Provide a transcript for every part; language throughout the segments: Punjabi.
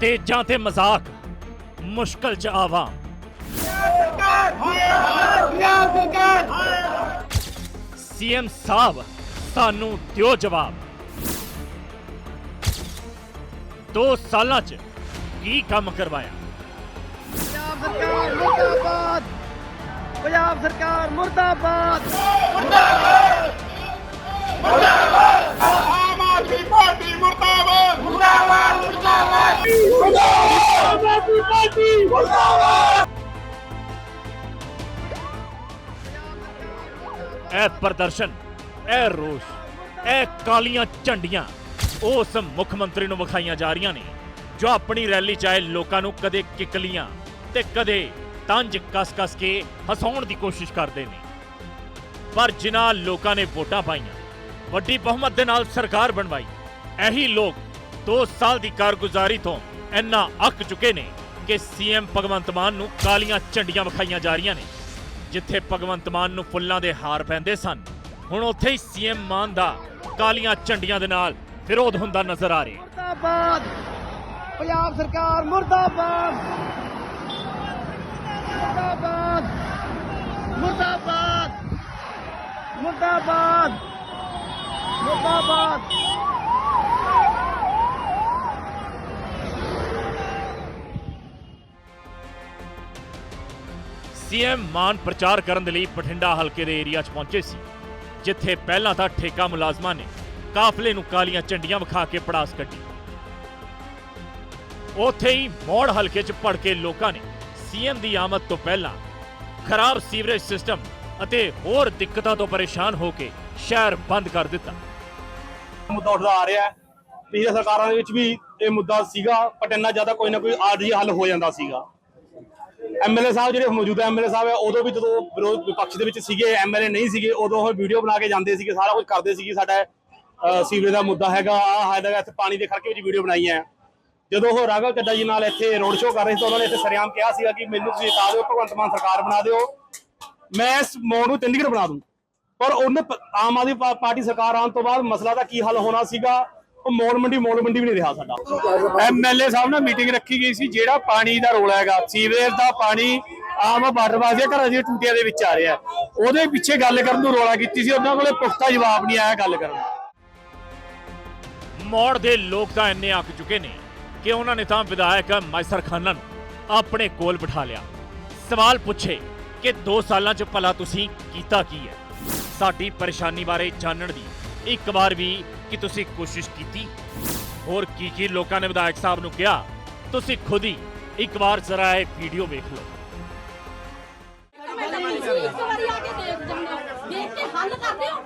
ਸਟੇਜਾਂ ਤੇ ਮਜ਼ਾਕ ਮੁਸ਼ਕਲ ਚ ਆਵਾਮ ਸੀਐਮ ਸਾਹਿਬ, ਸਾਨੂੰ ਦਿਓ ਜਵਾਬ। 2 ਸਾਲਾਂ ਚ ਕੀ ਕੰਮ ਕਰਵਾਇਆ? ਪੰਜਾਬ ਸਰਕਾਰ ਮੁਰਦਾਬਾਦ। ਪੰਜਾਬ ਸਰਕਾਰ ਮੁਰਦਾਬਾਦ। ਆਮ ਆਦਮੀ ਪਾਰਟੀ ਮੁਰਦਾਬਾਦ। ਮੁਰਦਾਬਾਦ ਮੁਰਦਾਬਾਦ। ਮੁਰਦਾਬਾਦ ਆਦਮੀ ਪਾਰਟੀ ਮੁਰਦਾਬਾਦ ਇਹ ਪ੍ਰਦਰਸ਼ਨ, ਇਹ ਰੋਸ਼, ਇਹ ਕਾਲੀਆਂ ਝੰਡੀਆਂ ਉਸ ਮੁੱਖ ਮੰਤਰੀ ਨੂੰ ਵਿਖਾਈਆਂ ਜਾ ਰਹੀਆਂ ਨੇ, ਜੋ ਆਪਣੀ ਰੈਲੀ ਚਾਹੇ ਲੋਕਾਂ ਨੂੰ ਕਦੇ ਕਿਕਲੀਆਂ ਤੇ ਕਦੇ ਤੰਜ ਕਸ-ਕਸ ਕੇ ਹਸਾਉਣ ਦੀ ਕੋਸ਼ਿਸ਼ ਕਰਦੇ ਨੇ। ਪਰ ਜਿਨ੍ਹਾਂ ਲੋਕਾਂ ਨੇ ਵੋਟਾਂ ਪਾਈਆਂ ਵੱਡੀ ਬਹੁਮਤ ਦੇ ਨਾਲ ਸਰਕਾਰ ਬਣਵਾਈ। ਇਹੀ ਲੋਕ 2 ਸਾਲ ਦੀ ਕਾਰਗੁਜ਼ਾਰੀ ਤੋਂ ਇੰਨਾ ਅੱਕ ਚੁੱਕੇ ਨੇ ਕਿ ਸੀਐਮ ਭਗਵੰਤ ਮਾਨ ਨੂੰ ਕਾਲੀਆਂ ਝੰਡੀਆਂ ਵਿਖਾਈਆਂ ਜਾ ਰਹੀਆਂ ਨੇ, ਜਿੱਥੇ ਭਗਵੰਤ ਮਾਨ ਨੂੰ ਫੁੱਲਾਂ ਦੇ ਹਾਰ ਪੈਂਦੇ ਸਨ। ਹੁਣ ਉੱਥੇ ਹੀ ਸੀਐਮ ਮਾਨ ਦਾ ਕਾਲੀਆਂ ਝੰਡੀਆਂ ਦੇ ਨਾਲ ਵਿਰੋਧ ਹੁੰਦਾ ਨਜ਼ਰ ਆ ਰਿਹਾ। ਮੁਰਦਾਬਾਦ! ਪੰਜਾਬ ਸਰਕਾਰ ਮੁਰਦਾਬਾਦ! ਮੁਰਦਾਬਾਦ! ਮੁਰਦਾਬਾਦ! ਮੁਰਦਾਬਾਦ! ਮੁਰਦਾਬਾਦ। ਸੀਐਮ ਮਾਨ ਪ੍ਰਚਾਰ ਕਰਨ ਦੇ ਲਈ ਬਠਿੰਡਾ ਹਲਕੇ ਦੇ ਏਰੀਆ 'ਚ ਪਹੁੰਚੇ ਸੀ, ਜਿੱਥੇ ਪਹਿਲਾਂ ਤਾਂ ਠੇਕਾ ਮੁਲਾਜ਼ਮਾਂ ਨੇ ਕਾਫਲੇ ਨੂੰ ਕਾਲੀਆਂ ਝੰਡੀਆਂ ਵਿਖਾ ਕੇ ਪੜਾਸ ਕੱਢੀ। ਉੱਥੇ ਹੀ ਮੋੜ ਹਲਕੇ 'ਚ ਭੜਕੇ ਲੋਕਾਂ ਨੇ ਸੀਐਮ ਦੀ ਆਮਦ ਤੋਂ ਪਹਿਲਾਂ ਖਰਾਬ ਸੀਵਰੇਜ ਸਿਸਟਮ ਅਤੇ ਹੋਰ ਦਿੱਕਤਾਂ ਤੋਂ ਪਰੇਸ਼ਾਨ ਹੋ ਕੇ ਸ਼ਹਿਰ ਬੰਦ ਕਰ ਦਿੱਤਾ। ਮੁੱਦਾ ਉੱਠਦਾ ਆ ਰਿਹਾ ਹੈ। ਪਿਛਲੇ ਸਰਕਾਰਾਂ ਦੇ ਵਿੱਚ ਵੀ ਇਹ ਮੁੱਦਾ ਸੀਗਾ ਬਟ ਇੰਨਾ ਜ਼ਿਆਦਾ ਕੋਈ ਨਾ ਕੋਈ ਆਰਜੀ ਹੱਲ ਹੋ ਜਾਂਦਾ ਸੀਗਾ। ਐਮਐਲਏ ਸਾਹਿਬ ਜਿਹੜੇ ਮੌਜੂਦਾ ਐਮਐਲਏ ਸਾਹਿਬ ਹੈ, ਉਦੋਂ ਵੀ ਜਦੋਂ ਵਿਰੋਧ ਵਿਪਕਸ਼ ਦੇ ਵਿੱਚ ਸੀਗੇ ਐਮਐਲਏ ਨਹੀਂ ਸੀਗੇ, ਉਦੋਂ ਉਹ ਵੀਡੀਓ ਬਣਾ ਕੇ ਜਾਂਦੇ ਸੀਗੇ, ਸਾਰਾ ਕੁਝ ਕਰਦੇ ਸੀਗੇ, ਸਾਡਾ ਸੀਵਰੇਜ ਦਾ ਮੁੱਦਾ ਹੈਗਾ ਆ ਹੈਗਾ ਇੱਥੇ ਪਾਣੀ ਦੇ ਖੜਕੇ ਵਿੱਚ ਵੀਡੀਓ ਬਣਾਈ ਹੈ। ਜਦੋਂ ਉਹ ਰਾਘਵ ਚੱਡਾ ਜੀ ਨਾਲ ਇੱਥੇ ਰੋਡ ਸ਼ੋਅ ਕਰ ਰਹੇ ਸੀ, ਤਾਂ ਉਹਨਾਂ ਨੇ ਇੱਥੇ ਸਰਿਆਮ ਕਿਹਾ ਸੀਗਾ ਕਿ ਮੈਨੂੰ ਤੁਸੀਂ ਜਿਤਾ ਦਿਓ, ਭਗਵੰਤ ਮਾਨ ਸਰਕਾਰ ਬਣਾ ਦਿਓ। ਮੈਂ ਇਸ ਮੋੜ ਨੂੰ ਚੰਡੀਗੜ੍ਹ ਬਣਾ ਦੂੰ। ਪਰ ਉਹਨੇ ਆਮ ਆਦਮੀ ਪਾਰਟੀ ਸਰਕਾਰ ਆਉਣ ਤੋਂ ਬਾਅਦ ਮਸਲਾ ਦਾ ਕੀ ਹੱਲ ਹੋਣਾ ਸੀਗਾ, ਉਹ ਮੋੜ ਮੰਡੀ ਮੋੜ ਮੰਡੀ ਵੀ ਨਹੀਂ ਰਿਹਾ ਸਾਡਾ। ਐਮਐਲਏ ਸਾਹਿਬ ਨਾਲ ਮੀਟਿੰਗ ਰੱਖੀ ਗਈ ਸੀ, ਜਿਹੜਾ ਪਾਣੀ ਦਾ ਰੋਲਾ ਹੈਗਾ, ਸੀਵਰੇਜ ਦਾ ਪਾਣੀ ਆਮ ਵਾਟਰ ਘਰਾਂ ਦੀਆਂ ਟੂਟੀਆਂ ਦੇ ਵਿੱਚ ਆ ਰਿਹਾ। ਉਹਦੇ ਪਿੱਛੇ ਗੱਲ ਕਰਨ ਨੂੰ ਰੋਲਾ ਕੀਤੀ ਸੀ, ਉਹਨਾਂ ਕੋਲੇ ਪੁਖਤਾ ਜਵਾਬ ਨਹੀਂ ਆਇਆ ਗੱਲ ਕਰਨ ਦਾ। ਦੇ ਲੋਕ ਤਾਂ ਇੰਨੇ ਅੱਕ ਚੁੱਕੇ ਨੇ ਕਿ ਉਹਨਾਂ ਨੇ ਤਾਂ ਵਿਧਾਇਕ ਮੈਸਰ ਖਾਨਾ ਨੂੰ ਆਪਣੇ ਕੋਲ ਬਿਠਾ ਲਿਆ। ਸਵਾਲ ਪੁੱਛੇ ਕਿ 2 ਸਾਲਾਂ 'ਚ ਭਲਾ ਤੁਸੀਂ ਕੀਤਾ ਕੀ ਹੈ? ਸਾਡੀ ਪਰੇਸ਼ਾਨੀ ਬਾਰੇ ਜਾਣਨ ਦੀ ਇੱਕ ਵਾਰ ਵੀ ਕਿ ਤੁਸੀਂ ਕੋਸ਼ਿਸ਼ ਕੀਤੀ? ਹੋਰ ਕੀ ਕੀ ਲੋਕਾਂ ਨੇ ਵਿਧਾਇਕ ਸਾਹਿਬ ਨੂੰ ਕਿਹਾ? ਤੁਸੀਂ ਖੁਦ ਹੀ ਇੱਕ ਵਾਰ ਜ਼ਰਾ ਇਹ ਵੀਡੀਓ ਵੇਖ ਲਓ। ਇੱਕ ਵਾਰੀ ਆ ਕੇ ਦੇਖ ਜਾਂਦੇ ਦੇਖ ਕੇ ਹੱਲ ਕਰਦੇ ਹੋ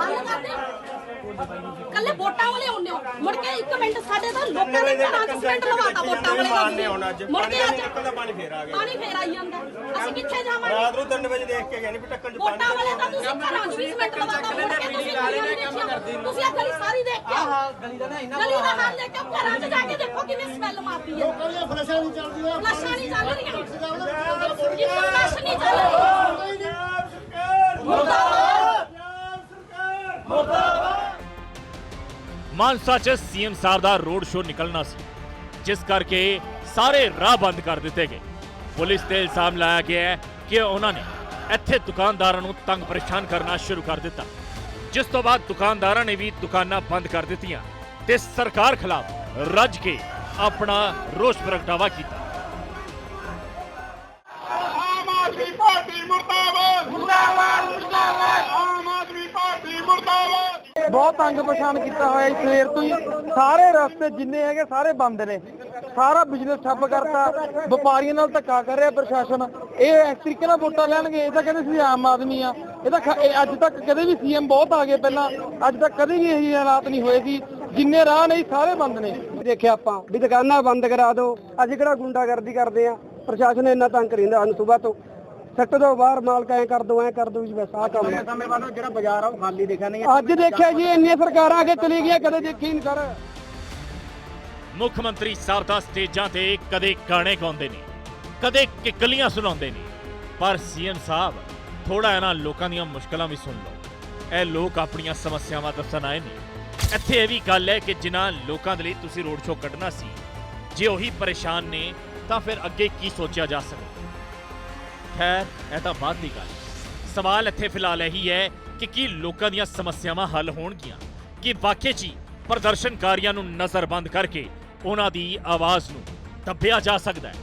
ਹੱਲ ਕਰਦੇ ਹੋ ਕੱਲੇ ਵੋਟਾਂ ਵਾਲੇ ਆਉਂਦੇ ਹੋ। ਮੁੜ ਕੇ ਇੱਕ ਮਿੰਟ ਸਾਡੇ ਤਾਂ ਲੋਕਾਂ ਦੇ ਘਰਾਂ 'ਚ ਸਿਮੈਂਟ ਲਵਾਤਾ ਵੋਟਾਂ ਵਾਲੇ ਦਾ ਮੁੜ ਕੇ ਅੱਜ ਪਾਣੀ ਫੇਰ ਆ ਪਾਣੀ ਫੇਰ ਆਈ ਜਾਂਦਾ। ਅਸੀਂ ਕਿੱਥੇ ਜਾਵਾਂਗੇ? ਰਾਤ ਨੂੰ 3 ਵਜੇ ਦੇਖ ਕੇ ਗਏ ਨੇ ਵੀ ਟੱਕਣ ਚ ਵੋਟਾਂ ਵਾਲੇ ਤਾਂ ਤੁਸੀਂ ਘਰਾਂ 'ਚ ਵੀ ਸਿਮੈਂਟ ਲਵਾਤਾ ਮੁੜ ਕੇ ਤੁਸੀਂ ਤੁਸੀਂ ਆ ਗਲੀ ਸਾਰੀ ਦੇਖ ਕੇ ਆਓ। ਗਲੀ ਦਾ ਨਾ ਗਲੀ ਦਾ ਹਾਲ ਦੇਖ ਕੇ ਘਰਾਂ 'ਚ ਜਾ ਕੇ ਦੇਖੋ ਕਿਵੇਂ ਸਮੈਲ ਮਾਰਦੀ ਹੈ। ਲੋਕਾਂ ਦੀਆਂ ਫਲਸ਼ਾਂ ਨਹੀਂ ਚੱਲਦੀਆਂ। ਫਲਸ਼ਾਂ ਨਹੀਂ ਚੱਲ ਰਹੀਆਂ। ਫਲਸ਼ ਨਹੀਂ ਚੱਲ ਰਹੀ ਮਾਨਸਾ 'ਚ ਸੀਐਮ ਸਾਹਿਬ ਦਾ ਰੋਡ ਸ਼ੋਅ ਨਿਕਲਣਾ ਸੀ, ਜਿਸ ਕਰਕੇ ਸਾਰੇ ਰਾਹ ਬੰਦ ਕਰ ਦਿੱਤੇ ਗਏ। ਪੁਲਿਸ ਤੇ ਇਲਜ਼ਾਮ ਲਾਇਆ ਗਿਆ ਕਿ ਉਹਨਾਂ ਨੇ ਇੱਥੇ ਦੁਕਾਨਦਾਰਾਂ ਨੂੰ ਤੰਗ ਪਰੇਸ਼ਾਨ ਕਰਨਾ ਸ਼ੁਰੂ ਕਰ ਦਿੱਤਾ। ਜਿਸ ਤੋਂ ਬਾਅਦ ਦੁਕਾਨਦਾਰਾਂ ਨੇ ਵੀ ਦੁਕਾਨਾਂ ਬੰਦ ਕਰ ਦਿੱਤੀਆਂ ਤੇ ਸਰਕਾਰ ਖਿਲਾਫ ਰੱਜ ਕੇ ਆਪਣਾ ਰੋਸ ਪ੍ਰਗਟਾਵਾ ਕੀਤਾ। ਬਹੁਤ ਤੰਗ ਪਰੇਸ਼ਾਨ ਕੀਤਾ ਹੋਇਆ ਜੀ ਸਵੇਰ ਤੋਂ ਹੀ। ਸਾਰੇ ਰਸਤੇ ਜਿੰਨੇ ਹੈਗੇ ਸਾਰੇ ਬੰਦ ਨੇ। ਸਾਰਾ ਬਿਜ਼ਨਸ ਠੱਪ ਕਰਤਾ। ਵਪਾਰੀਆਂ ਨਾਲ ਧੱਕਾ ਕਰ ਰਿਹਾ ਪ੍ਰਸ਼ਾਸਨ। ਇਹ ਇਸ ਤਰੀਕੇ ਨਾਲ ਵੋਟਾਂ ਲੈਣਗੇ, ਇਹ ਤਾਂ ਕਹਿੰਦੇ ਸੀ ਆਮ ਆਦਮੀ ਆ। ਇਹ ਤਾਂ ਇਹ ਅੱਜ ਤੱਕ ਕਦੇ ਵੀ ਸੀਐਮ ਬਹੁਤ ਆ ਗਏ ਪਹਿਲਾਂ। ਅੱਜ ਤੱਕ ਕਦੇ ਵੀ ਇਹੀ ਹਾਲਾਤ ਨਹੀਂ ਹੋਏ ਸੀ। ਜਿੰਨੇ ਰਾਹ ਨਹੀਂ ਸਾਰੇ ਬੰਦ ਨੇ। ਦੇਖਿਆ ਆਪਾਂ, ਵੀ ਦੁਕਾਨਾਂ ਬੰਦ ਕਰਾ ਦਿਓ। ਅੱਜ ਕਿਹੜਾ ਗੁੰਡਾਗਰਦੀ ਕਰਦੇ ਆ। ਪ੍ਰਸ਼ਾਸਨ ਇੰਨਾ ਤੰਗ ਕਰਿੰਦਾ ਸਾਨੂੰ ਸਵੇਰ ਤੋਂ। ਸੱਟ ਤੋਂ ਬਾਹਰ ਮਾਲਕ ਐ ਕਰ ਦੋ ਐ ਕਰ ਦੋ ਜੀ ਬਸ, ਆਹ ਕੰਮ ਹੈ। ਸਮੇਂ ਬਾਅਦ ਜਿਹੜਾ ਬਾਜ਼ਾਰ ਆ ਉਹ ਖਾਲੀ ਦਿਖਿਆ ਨਹੀਂ ਅੱਜ ਦੇਖਿਆ ਜੀ, ਇੰਨੀਆਂ ਸਰਕਾਰਾਂ ਅੱਗੇ ਚਲੀ ਗਈਆਂ, ਕਦੇ ਦੇਖੀ ਨਹੀਂ ਸਰ। ਮੁੱਖ ਮੰਤਰੀ ਸਾਹਿਬ ਤਾਂ ਸਟੇਜਾਂ ਤੇ ਕਦੇ ਗਾਣੇ ਗਾਉਂਦੇ ਨੇ, ਕਦੇ ਕਿੱਕਲੀਆਂ ਸੁਣਾਉਂਦੇ ਨੇ। ਪਰ ਸੀਐਮ ਸਾਹਿਬ ਥੋੜਾ ਇਹਨਾਂ ਲੋਕਾਂ ਦੀਆਂ ਮੁਸ਼ਕਲਾਂ ਵੀ ਸੁਣ ਲਓ। ਇਹ ਲੋਕ ਆਪਣੀਆਂ ਸਮੱਸਿਆਵਾਂ ਦੱਸਣ ਆਏ ਨੇ। ਇੱਥੇ ਇਹ ਵੀ ਗੱਲ ਹੈ ਕਿ ਜਿਨ੍ਹਾਂ ਲੋਕਾਂ ਦੇ ਲਈ ਤੁਸੀਂ ਰੋਡ ਸ਼ੋਅ ਕੱਢਣਾ ਸੀ, ਜੇ ਉਹੀ ਪਰੇਸ਼ਾਨ ਨੇ, ਤਾਂ ਫਿਰ ਅੱਗੇ ਕੀ ਸੋਚਿਆ ਜਾ ਸਕਦਾ? ਖੈਰ ਇਹ ਤਾਂ ਬਾਅਦ ਦੀ ਗੱਲ। ਸਵਾਲ ਇੱਥੇ ਫਿਲਹਾਲ ਇਹੀ ਹੈ ਕਿ ਕੀ ਲੋਕਾਂ ਦੀਆਂ ਸਮੱਸਿਆਵਾਂ ਹੱਲ ਹੋਣਗੀਆਂ? ਕਿ ਵਾਕਈ 'ਚ ਹੀ ਪ੍ਰਦਰਸ਼ਨਕਾਰੀਆਂ ਨੂੰ ਨਜ਼ਰਬੰਦ ਕਰਕੇ ਉਹਨਾਂ ਦੀ ਆਵਾਜ਼ ਨੂੰ ਦੱਬਿਆ ਜਾ ਸਕਦਾ ਹੈ?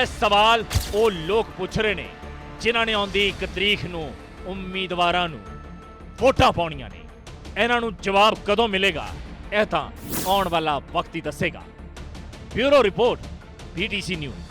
ਇਹ ਸਵਾਲ ਉਹ ਲੋਕ ਪੁੱਛ ਰਹੇ ਨੇ ਜਿਨ੍ਹਾਂ ਨੇ ਆਉਂਦੀ ਇੱਕ ਤਰੀਕ ਨੂੰ ਉਮੀਦਵਾਰਾਂ ਨੂੰ ਵੋਟਾਂ ਪਾਉਣੀਆਂ ਨੇ। ਇਹਨਾਂ ਨੂੰ ਜਵਾਬ ਕਦੋਂ ਮਿਲੇਗਾ? ਇਹ ਤਾਂ ਆਉਣ ਵਾਲਾ ਵਕਤ ਹੀ ਦੱਸੇਗਾ। Bureau report, BTC news.